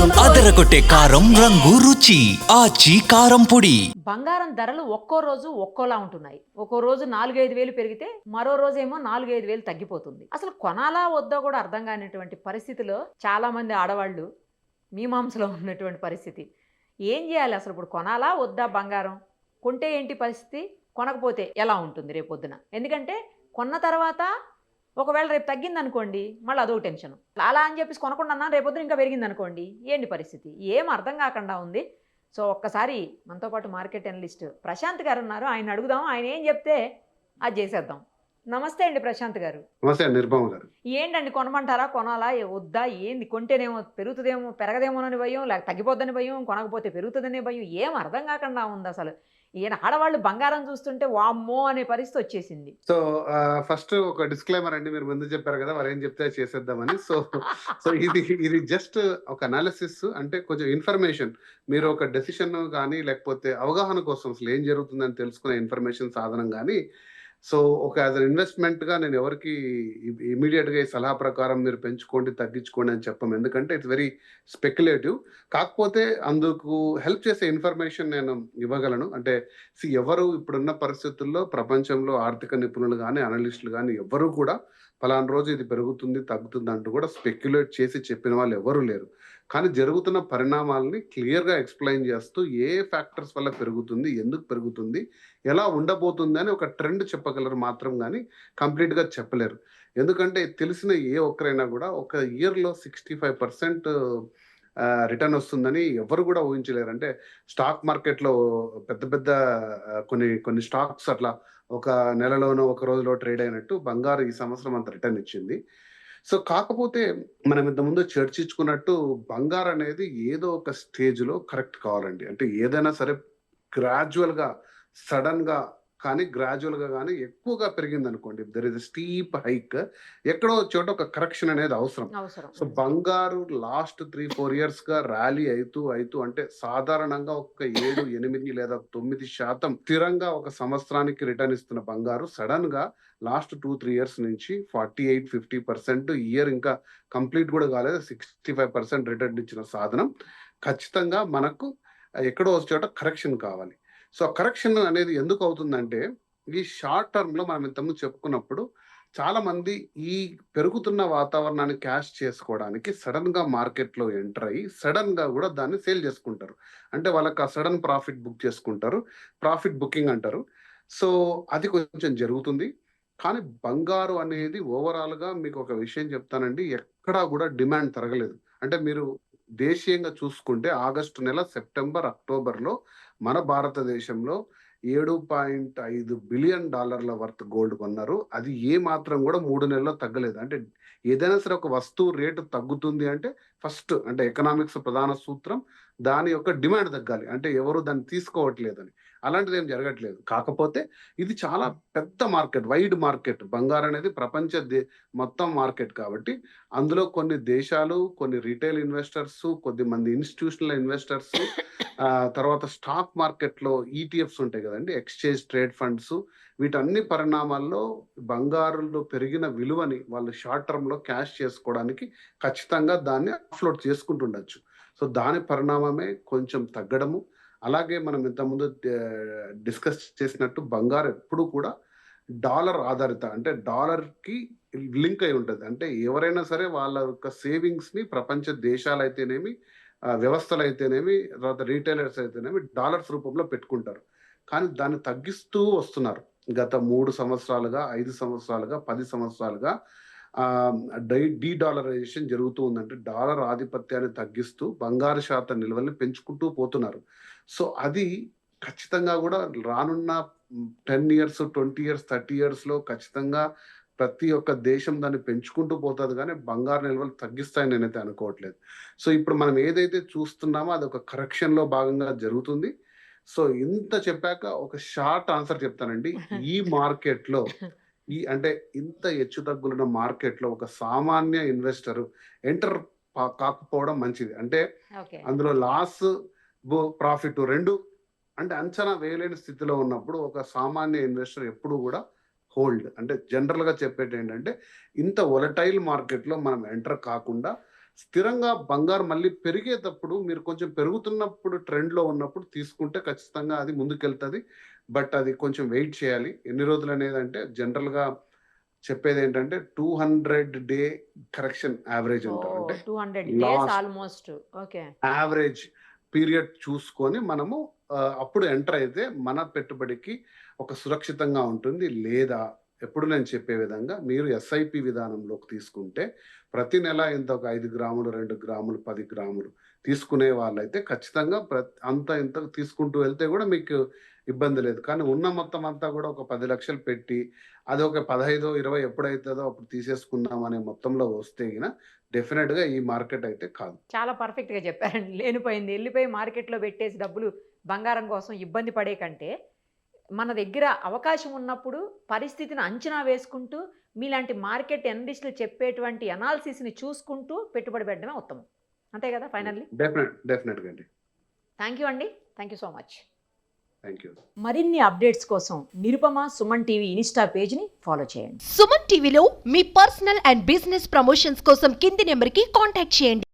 అదరగొట్టే కారం రంగు రుచి ఆచి కారం పొడి. బంగారం ధరలు ఒక్కో రోజు ఒక్కోలా ఉంటున్నాయి. ఒక్కో రోజు నాలుగైదు వేలు పెరిగితే మరో రోజు ఏమో నాలుగైదు వేలు తగ్గిపోతుంది. అసలు కొనాలా వద్దా కూడా అర్థం కానిటువంటి పరిస్థితిలో చాలా మంది ఆడవాళ్ళు మీమాంసలో ఉన్నటువంటి పరిస్థితి. ఏం చేయాలి అసలు ఇప్పుడు కొనాలా వద్దా బంగారం? కొంటే ఏంటి పరిస్థితి? కొనకపోతే ఎలా ఉంటుంది రేపొద్దున? ఎందుకంటే కొన్న తర్వాత ఒకవేళ రేపు తగ్గింది అనుకోండి మళ్ళీ అదో టెన్షన్. అలా అని చెప్పేసి కొనకుండా అన్నా రేపొద్దున ఇంకా పెరిగింది అనుకోండి ఏంటి పరిస్థితి? ఏం అర్థం కాకుండా ఉంది. సో ఒక్కసారి మనతో పాటు మార్కెట్ అనలిస్ట్ ప్రశాంత్ గారు ఉన్నారు. ఆయన అడుగుదాం ఆయన ఏం చెప్తే అది చేసేద్దాం. నమస్తే అండి ప్రశాంత్ గారు. నమస్తే అండి గారు. ఏంటండి కొనమంటారా కొనాలా వద్దా ఏంది కొంటేనేమో పెరుగుతుందేమో పెరగదేమోనని భయం లేక తగ్గిపోద్దని భయం కొనకపోతే పెరుగుతుందనే భయం ఏం అర్థం కాకుండా ఉంది అసలు ఈయన ఆడవాళ్ళు బంగారం చూస్తుంటే వామ్మో అనే పరిస్థితి వచ్చేసింది. సో ఫస్ట్ ఒక డిస్క్లైమర్ అండి మీరు ముందు చెప్పారు కదా వారు ఏం చెప్తే చేసేద్దామని. సో సో ఇది ఇది జస్ట్ ఒక అనాలిసిస్ అంటే కొంచెం ఇన్ఫర్మేషన్ మీరు ఒక డెసిషన్ కానీ లేకపోతే అవగాహన కోసం అసలు ఏం జరుగుతుందని తెలుసుకునే ఇన్ఫర్మేషన్ సాధనం కానీ సో ఒక యాజ్ అన్ ఇన్వెస్ట్మెంట్గా నేను ఎవరికి ఇమీడియట్గా ఈ సలహా ప్రకారం మీరు పెంచుకోండి తగ్గించుకోండి అని చెప్పం. ఎందుకంటే ఇట్స్ వెరీ స్పెక్యులేటివ్. కాకపోతే అందుకు హెల్ప్ చేసే ఇన్ఫర్మేషన్ నేను ఇవ్వగలను. అంటే సి ఎవరు ఇప్పుడున్న పరిస్థితుల్లో ప్రపంచంలో ఆర్థిక నిపుణులు కానీ అనలిస్టులు కానీ ఎవరు కూడా ఫలానా రోజు ఇది పెరుగుతుంది తగ్గుతుంది అంటూ కూడా స్పెక్యులేట్ చేసి చెప్పిన వాళ్ళు ఎవరు లేరు. కానీ జరుగుతున్న పరిణామాలని క్లియర్గా ఎక్స్ప్లెయిన్ చేస్తూ ఏ ఫ్యాక్టర్స్ వల్ల పెరుగుతుంది ఎందుకు పెరుగుతుంది ఎలా ఉండబోతుంది అని ఒక ట్రెండ్ చెప్పగలరు మాత్రం కానీ కంప్లీట్గా చెప్పలేరు. ఎందుకంటే తెలిసిన ఏ ఒక్కరైనా కూడా ఒక ఇయర్లో సిక్స్టీ ఫైవ్ పర్సెంట్ రిటర్న్ వస్తుందని ఎవరు కూడా ఊహించలేరు. అంటే స్టాక్ మార్కెట్లో పెద్ద పెద్ద కొన్ని కొన్ని స్టాక్స్ అట్లా ఒక నెలలోనో ఒక రోజులో ట్రేడ్ అయినట్టు బంగారు ఈ సంవత్సరం అంత రిటర్న్ ఇచ్చింది. సో కాకపోతే మనం ఇంతకుముందు చర్చించుకున్నట్టు బంగారు అనేది ఏదో ఒక స్టేజ్లో కరెక్ట్ కావాలండి. అంటే ఏదైనా సరే గ్రాడ్యువల్గా సడన్గా కానీ గ్రాడ్యువల్గా కానీ ఎక్కువగా పెరిగింది అనుకోండి దర్ ఇస్ స్టీప్ హైక్ ఎక్కడో చోట ఒక కరెక్షన్ అనేది అవసరం. సో బంగారు లాస్ట్ త్రీ ఫోర్ ఇయర్స్గా ర్యాలీ అవుతూ అవుతూ అంటే సాధారణంగా ఒక ఏడు ఎనిమిది లేదా తొమ్మిది శాతం స్థిరంగా ఒక సంవత్సరానికి రిటర్న్ ఇస్తున్న బంగారు సడన్గా లాస్ట్ టూ త్రీ ఇయర్స్ నుంచి forty eight fifty percent year ఇంకా కంప్లీట్ కూడా కాలేదు. సిక్స్టీ ఫైవ్ పర్సెంట్ రిటర్న్ ఇచ్చిన సాధనం. ఖచ్చితంగా మనకు ఎక్కడో చోట కరెక్షన్ కావాలి. సో కరెక్షన్ అనేది ఎందుకు అవుతుందంటే ఈ షార్ట్ టర్మ్లో మనం ఇంతకుముందు చెప్పుకున్నప్పుడు చాలా మంది ఈ పెరుగుతున్న వాతావరణాన్ని క్యాష్ చేసుకోవడానికి సడన్గా మార్కెట్లో ఎంటర్ అయ్యి సడన్గా కూడా దాన్ని సేల్ చేసుకుంటారు. అంటే వాళ్ళకి ఆ సడన్ ప్రాఫిట్ బుక్ చేసుకుంటారు. ప్రాఫిట్ బుకింగ్ అంటారు. సో అది కొంచెం జరుగుతుంది. కానీ బంగారు అనేది ఓవరాల్గా మీకు ఒక విషయం చెప్తానండి ఎక్కడా కూడా డిమాండ్ తరగలేదు. అంటే మీరు దేశీయంగా చూసుకుంటే ఆగస్టు నెల సెప్టెంబర్ అక్టోబర్లో మన భారతదేశంలో ఏడు పాయింట్ ఐదు బిలియన్ డాలర్ల వర్త్ గోల్డ్ కొన్నారు. అది ఏ మాత్రం కూడా మూడు నెలల్లో తగ్గలేదు. అంటే ఏదైనా సరే ఒక వస్తువు రేటు తగ్గుతుంది అంటే ఫస్ట్ అంటే ఎకనామిక్స్ ప్రధాన సూత్రం దాని యొక్క డిమాండ్ తగ్గాలి. అంటే ఎవరు దాన్ని తీసుకోవట్లేదని. అలాంటిది ఏం జరగట్లేదు. కాకపోతే ఇది చాలా పెద్ద మార్కెట్ వైడ్ మార్కెట్. బంగారం అనేది ప్రపంచ దే మొత్తం మార్కెట్ కాబట్టి అందులో కొన్ని దేశాలు కొన్ని రీటైల్ ఇన్వెస్టర్స్ కొద్ది మంది ఇన్స్టిట్యూషనల్ ఇన్వెస్టర్స్ తర్వాత స్టాక్ మార్కెట్లో ఈటీఎఫ్స్ ఉంటాయి కదండి ఎక్స్చేంజ్ ట్రేడ్ ఫండ్స్. వీటన్ని పరిణామాల్లో బంగారులో పెరిగిన విలువని వాళ్ళు షార్ట్ టర్మ్లో క్యాష్ చేసుకోవడానికి ఖచ్చితంగా దాన్ని అప్లోడ్ చేసుకుంటుండొచ్చు. సో దాని పరిణామమే కొంచెం తగ్గడము. అలాగే మనం ఇంతకుముందు డిస్కస్ చేసినట్టు బంగారు ఎప్పుడు కూడా డాలర్ ఆధారిత అంటే డాలర్కి లింక్ అయి ఉంటుంది. అంటే ఎవరైనా సరే వాళ్ళ యొక్క సేవింగ్స్ని ప్రపంచ దేశాలు అయితేనేమి వ్యవస్థలు అయితేనేమి తర్వాత రీటైలర్స్ అయితేనేమి డాలర్స్ రూపంలో పెట్టుకుంటారు. కానీ దాన్ని తగ్గిస్తూ వస్తున్నారు. గత మూడు సంవత్సరాలుగా ఐదు సంవత్సరాలుగా పది సంవత్సరాలుగా డై డీ డాలరైజేషన్ జరుగుతూ ఉందంటే డాలర్ ఆధిపత్యాన్ని తగ్గిస్తూ బంగారు శాతం నిల్వల్ని పెంచుకుంటూ పోతున్నారు. సో అది ఖచ్చితంగా కూడా రానున్న ten years twenty years thirty ఇయర్స్లో ఖచ్చితంగా ప్రతి ఒక్క దేశం దాన్ని పెంచుకుంటూ పోతుంది కానీ బంగారు నిల్వలు తగ్గిస్తాయని నేనైతే అనుకోవట్లేదు. సో ఇప్పుడు మనం ఏదైతే చూస్తున్నామో అది ఒక కరెక్షన్లో భాగంగా జరుగుతుంది. సో ఇంత చెప్పాక ఒక షార్ట్ ఆన్సర్ చెప్తానండి. ఈ మార్కెట్లో ఈ అంటే ఇంత హెచ్చు తగ్గులున్న మార్కెట్లో ఒక సామాన్య ఇన్వెస్టర్ ఎంటర్ కాకపోవడం మంచిది. అంటే అందులో లాస్ ప్రాఫిట్ రెండు అంటే అంచనా వేయలేని స్థితిలో ఉన్నప్పుడు ఒక సామాన్య ఇన్వెస్టర్ ఎప్పుడు కూడా హోల్డ్ అంటే జనరల్గా చెప్పేది ఏంటంటే ఇంత ఒలటైల్ మార్కెట్లో మనం ఎంటర్ కాకుండా స్థిరంగా బంగారం మళ్ళీ పెరిగేటప్పుడు మీరు కొంచెం పెరుగుతున్నప్పుడు ట్రెండ్లో ఉన్నప్పుడు తీసుకుంటే ఖచ్చితంగా అది ముందుకెళ్తుంది. బట్ అది కొంచెం వెయిట్ చేయాలి. ఎన్ని రోజులు అనేది అంటే జనరల్గా చెప్పేది ఏంటంటే two hundred day correction average almost. Okay. Average period చూసుకొని మనము అప్పుడు ఎంటర్ అయితే మన పెట్టుబడికి ఒక సురక్షితంగా ఉంటుంది లేదా ఎప్పుడు నేను చెప్పే విధంగా మీరు ఎస్ఐపి విధానంలోకి తీసుకుంటే ప్రతి నెల ఇంత ఒక ఐదు గ్రాములు రెండు గ్రాములు పది గ్రాములు తీసుకునే వాళ్ళైతే ఖచ్చితంగా ప్రతి అంత ఇంత తీసుకుంటూ వెళ్తే కూడా మీకు ఇబ్బంది లేదు. కానీ ఉన్న మొత్తం అంతా కూడా ఒక పది లక్షలు పెట్టి అది ఒక పదహైదో ఇరవై ఎప్పుడైతుందో అప్పుడు తీసేసుకుందాం అనే మొత్తంలో వస్తే గిన డెఫినెట్గా ఈ మార్కెట్ అయితే కాదు. చాలా పర్ఫెక్ట్గా చెప్పారండి. లేనిపోయింది. వెళ్ళిపోయి మార్కెట్లో పెట్టేసి డబ్బులు బంగారం కోసం ఇబ్బంది పడే కంటే మన దగ్గర అవకాశం ఉన్నప్పుడు పరిస్థితిని అంచనా వేసుకుంటూ మీలాంటి మార్కెట్ ఎనలిస్టులు చెప్పేటువంటి అనాలిసిస్ని చూసుకుంటూ పెట్టుబడి పెట్టడమే ఉత్తమం. అంతే కదా ఫైనల్లీ? అండి. థ్యాంక్ యూ అండి. Thank you so much. Thank you. మరిన్ని అప్డేట్స్ కోసం నిరుపమ సుమన్ టీవీ ఇన్స్టా పేజ్ని ఫాలో చేయండి. సుమన్ టీవీలో మీ పర్సనల్ అండ్ బిజినెస్ ప్రమోషన్స్ కోసం కింది నెంబర్కి కాంటాక్ట్ చేయండి.